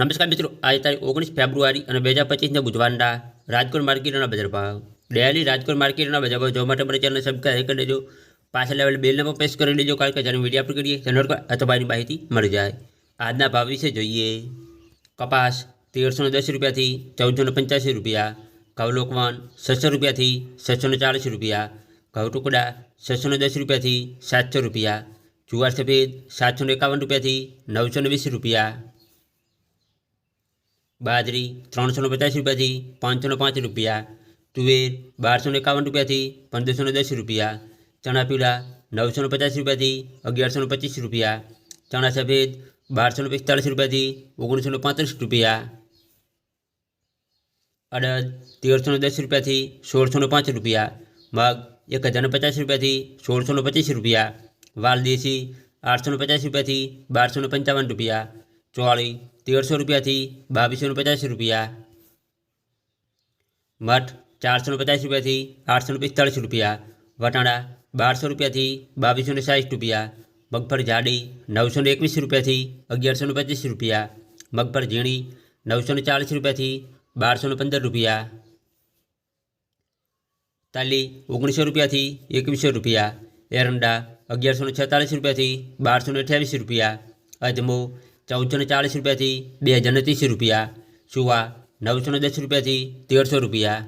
નમસ્કાર મિત્રો, આજે તારીખ ઓગણીસ ફેબ્રુઆરી અને બે હજાર પચીસના બુધવારના રાજકોટ માર્કેટના બજાર ભાવ. ડેલી રાજકોટ માર્કેટના બજાર ભાવ જોવા માટે મારી ચેનલ સબસ્ક્રાઈબ કરી દેજો. પાછળ લેવલ બેલને પણ પ્રેસ કરી દેજો, કારણ કે જ્યારે વીડિયો આપણે કરીએ ચેનલ પર અથવા માહિતી મળી જાય. આજના ભાવ વિશે જોઈએ. કપાસ તેરસો દસ રૂપિયાથી ચૌદસો પંચ્યાસી રૂપિયા ઘઉં લોકવાન છસો રૂપિયાથી છસો ચાલીસ રૂપિયા ઘઉં ટુકડા છસો દસ રૂપિયાથી સાતસો રૂપિયા, જુવાર સફેદ સાતસો એકાવન રૂપિયાથી નવસો ને વીસ રૂપિયા બાજરી ત્રણસો ને પચાસ રૂપિયાથી પાંચસો ને પાંચ રૂપિયા તુવેર બારસો ને એકાવન રૂપિયાથી પંદરસો ને દસ રૂપિયા ચણા પીળા નવસો ને પચાસ રૂપિયાથી અગિયારસો ને પચીસ રૂપિયા ચણા સફેદ બારસો ને પિસ્તાળીસ રૂપિયાથી ઓગણીસો ને પાંત્રીસ રૂપિયા અડદ તેરસો ને દસ રૂપિયાથી સોળસો ને પાંચ રૂપિયા મગ એક હજાર ને પચાસ રૂપિયાથી સોળસો ને પચીસ રૂપિયા વાલ દેશી આઠસો ને પચાસ રૂપિયાથી બારસો ને પંચાવન રૂપિયા ચોળી તેરસો રૂપિયાથી બાવીસો ને પચાસ રૂપિયા મઠ ચારસો ને પચાસ રૂપિયાથી આઠસો ને પિસ્તાળીસ રૂપિયા વટાણા બારસો રૂપિયાથી બાવીસો ને સાઠ રૂપિયા મગફળી જાડી નવસો ને એકવીસ રૂપિયાથી અગિયારસો ને પચીસ રૂપિયા મગફળી ઝીણી નવસો ને ચાલીસ રૂપિયાથી બારસો ને પંદર રૂપિયા તાલી ઓગણીસો રૂપિયાથી એકવીસો રૂપિયા એરંડા અગિયારસો ને છેતાલીસ રૂપિયાથી બારસો ને અઠ્યાવીસ રૂપિયા અજમો ચૌદસો ને ચાલીસ રૂપિયાથી બે હજાર ને ત્રીસ રૂપિયા. સુવા નવસો ને દસ રૂપિયાથી તેરસો રૂપિયા.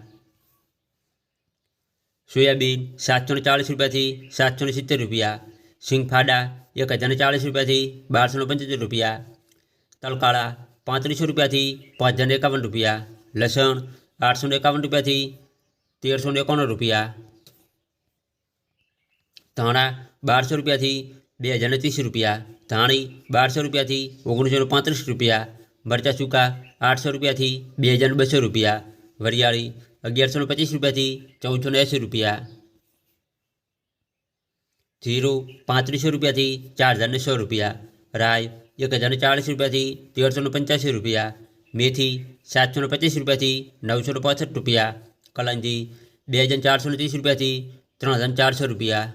સોયાબીન સાતસો ને ચાલીસ રૂપિયાથી સાતસો ને સિત્તેર રૂપિયા. સિંગફાડા એક હજાર ને ચાલીસ રૂપિયાથી બારસો ને પંચોતેર રૂપિયા. તલકાળા પાંત્રીસો રૂપિયાથી પાંચ હજાર ને એકાવન રૂપિયા. લસણ આઠસો ને એકાવન રૂપિયાથી તેરસો ને એકાવન રૂપિયા. ધાણા બારસો રૂપિયાથી બે હજાર ને ત્રીસ રૂપિયા ધાણી બારસો રૂપિયાથી ઓગણીસો ને પાંત્રીસ રૂપિયા મરચાં સૂકા આઠસો રૂપિયાથી બે હજાર ને બસો રૂપિયા વરિયાળી અગિયારસો ને પચીસ રૂપિયાથી ચૌદસો ને એંસી રૂપિયા જીરું પાંત્રીસો રૂપિયાથી ચાર હજાર ને સો રૂપિયા રાય એક હજાર ને ચાલીસ રૂપિયાથી તેરસો ને પંચ્યાસી રૂપિયા મેથી સાતસો ને પચીસ રૂપિયાથી નવસો ને પાસઠ રૂપિયા કલંજી બે હજાર ચારસો ને ત્રીસ રૂપિયાથી ત્રણ હજાર ચારસો રૂપિયા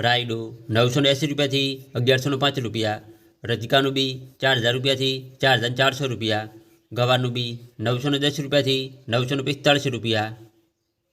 રાયડો નવસો એંસી રૂપિયાથી અગિયારસો પાંચ રૂપિયા, રજકાનું બી ચાર હજાર રૂપિયાથી ચાર હજાર ચારસો રૂપિયા ગવાનું બી નવસો દસ રૂપિયાથી નવસો પિસ્તાળીસ રૂપિયા